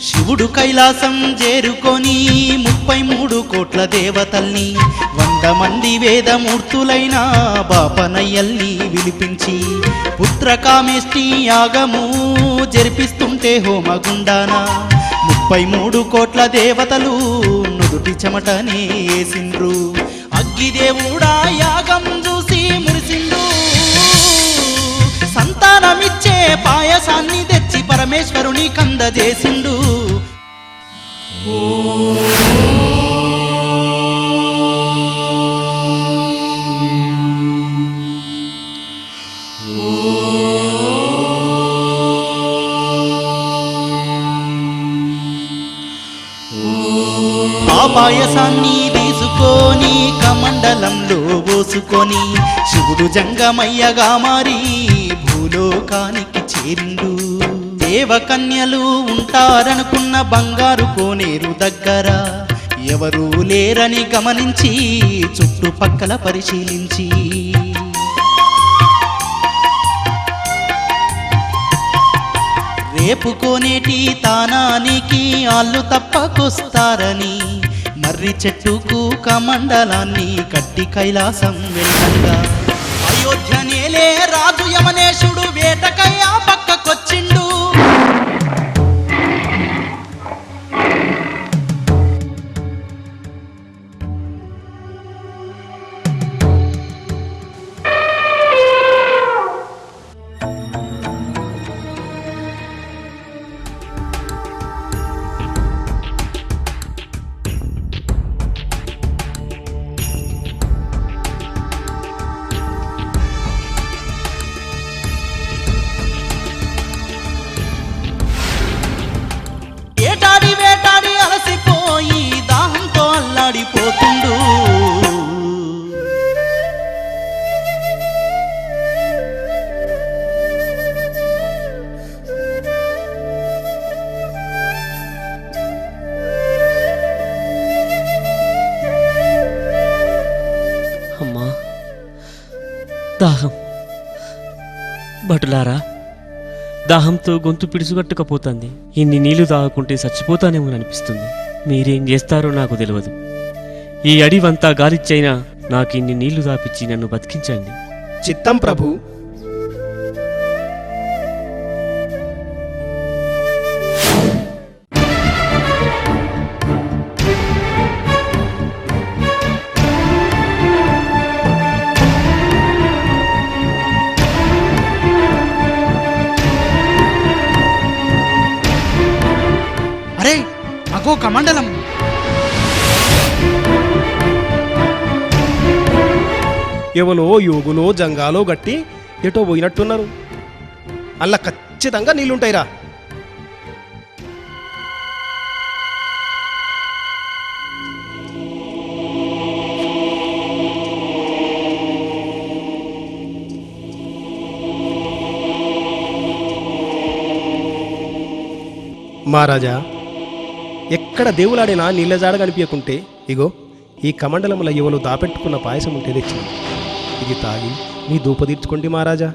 శివుడు కైలాసం చేరుకొని ముప్పై మూడు కోట్ల దేవతల్ని వంద మంది వేదమూర్తులైన బాపనయ్యల్ని విలిపించి పుత్రకామేష్టి యాగము జరిపిస్తుంటే హోమగుండాన ముప్పై మూడు కోట్ల దేవతలు నుదుటి చెమటనే వేసిండ్రు అగ్గిదేవుడా యాగం చూసి మురిసిండు. సంతానమిచ్చే పాయసాన్ని పరమేశ్వరుని కందజేసిండు. పాయసాన్ని తీసుకొని కమండలంలో పోసుకొని శివుడు జంగమయ్యగా మారి భూలోకానికి చేరిండు. దేవకన్యలు ఉంటారనుకున్న బంగారు కోనేరు దగ్గర ఎవరూ లేరని గమనించి చుట్టుపక్కల పరిశీలించి. రేపు కోనేటి తానానికి ఆళ్ళు తప్పకొస్తారని మర్రి చెట్టుకు కమండలాన్ని కట్టి కైలాసం వెళ్ళగా అయోధ్య నేలే రాజు యమనేశుడు వేటకయ్యా దాహం. భటులారా దాహంతో గొంతు పిడుచుగట్టుకపోతుంది ఇన్ని నీళ్ళు దాగుకుంటే చచ్చిపోతానేమో అనిపిస్తుంది. మీరేం చేస్తారో నాకు తెలియదు ఈ అడివంతా గాలిచ్చైనా నాకు ఇన్ని నీళ్ళు దాపిచ్చి నన్ను బతికించండి. చిత్తం ప్రభు అగో కమండలం. ఎవలో యోగులో జంగాలో గట్టి ఎటో పోయినట్టున్నారు. అలా ఖచ్చితంగా నీళ్ళుంటాయిరా మహారాజా ఎక్కడ దేవులాడినా నీళ్ళ జాడ కనిపించకుంటే ఇగో ఈ కమండలముల యువలు దాపెట్టుకున్న పాయసం ఉంటే తెచ్చింది ఇది తాగి మీ దూప తీర్చుకోండి మహారాజా.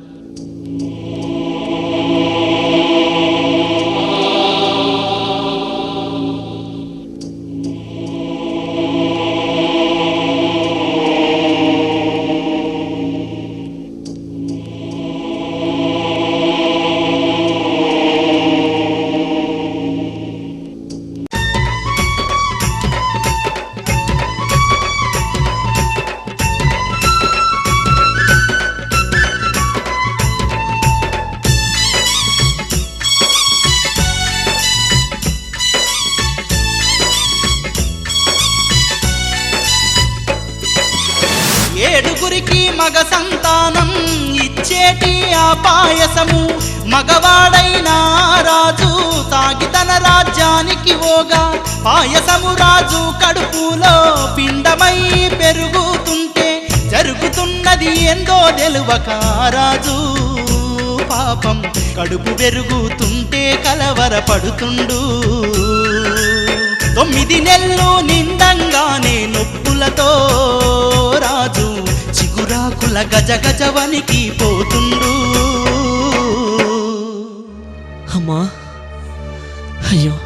మగ సంతానం ఇచ్చేటి ఆ పాయసము. మగవాడైన రాజు తాగి తన రాజ్యానికి ఓగా పాయసము రాజు కడుపులో పిండమై పెరుగుతుంటే జరుగుతున్నది ఎందో తెలువక రాజు పాపం. కడుపు పెరుగుతుంటే కలవరపడుతుండు తొమ్మిది నెలలు నిండంగానే నొప్పులతో గజ గజ వనికి పోతుండు. అమ్మా అయ్యో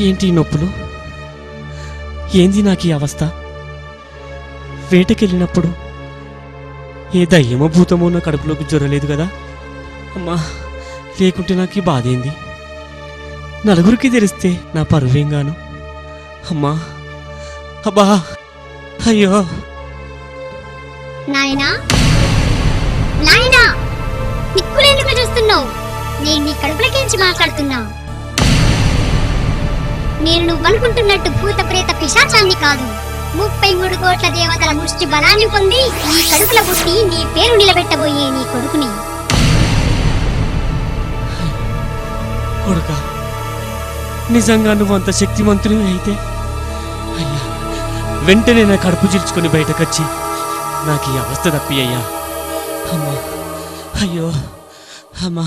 ఏంటి నొప్పులు? ఏంది నాకు ఈ అవస్థ? వేటకెళ్ళినప్పుడు ఏ దయ్యమో భూతమో నా కడుపులోకి జ్వరలేదు కదా? అమ్మా లేకుంటే నాకు ఈ బాధ ఏంది? నలుగురికి తెలిస్తే నా పరువేంగాను అమ్మా అబ్బా అయ్యో. నాయనా? నాయనా! నిక్కులెందుకు చూస్తున్నావు? నేను నీ కడుపులకించి మాట్లాడుతున్నా. నేను నువ్వు అనుకుంటున్నట్టు భూత ప్రేత పిశాచాన్ని కాదు. ముప్పై మూడు కోట్ల దేవతల ముష్టి బలాన్ని పొంది నీ కడుపుల పుట్టి నీ పేరు నిలబెట్టబోయే నీ కొడుకుని. కొడుకా నిజంగా నువ్వు అంత శక్తిమంతుని అయితే వెంటనే నా కడుపు చిల్చుకొని బయటకొచ్చి నాకు ఈ అవస్థ తప్పి అయ్యా అమ్మా. అయ్యో. అమ్మా.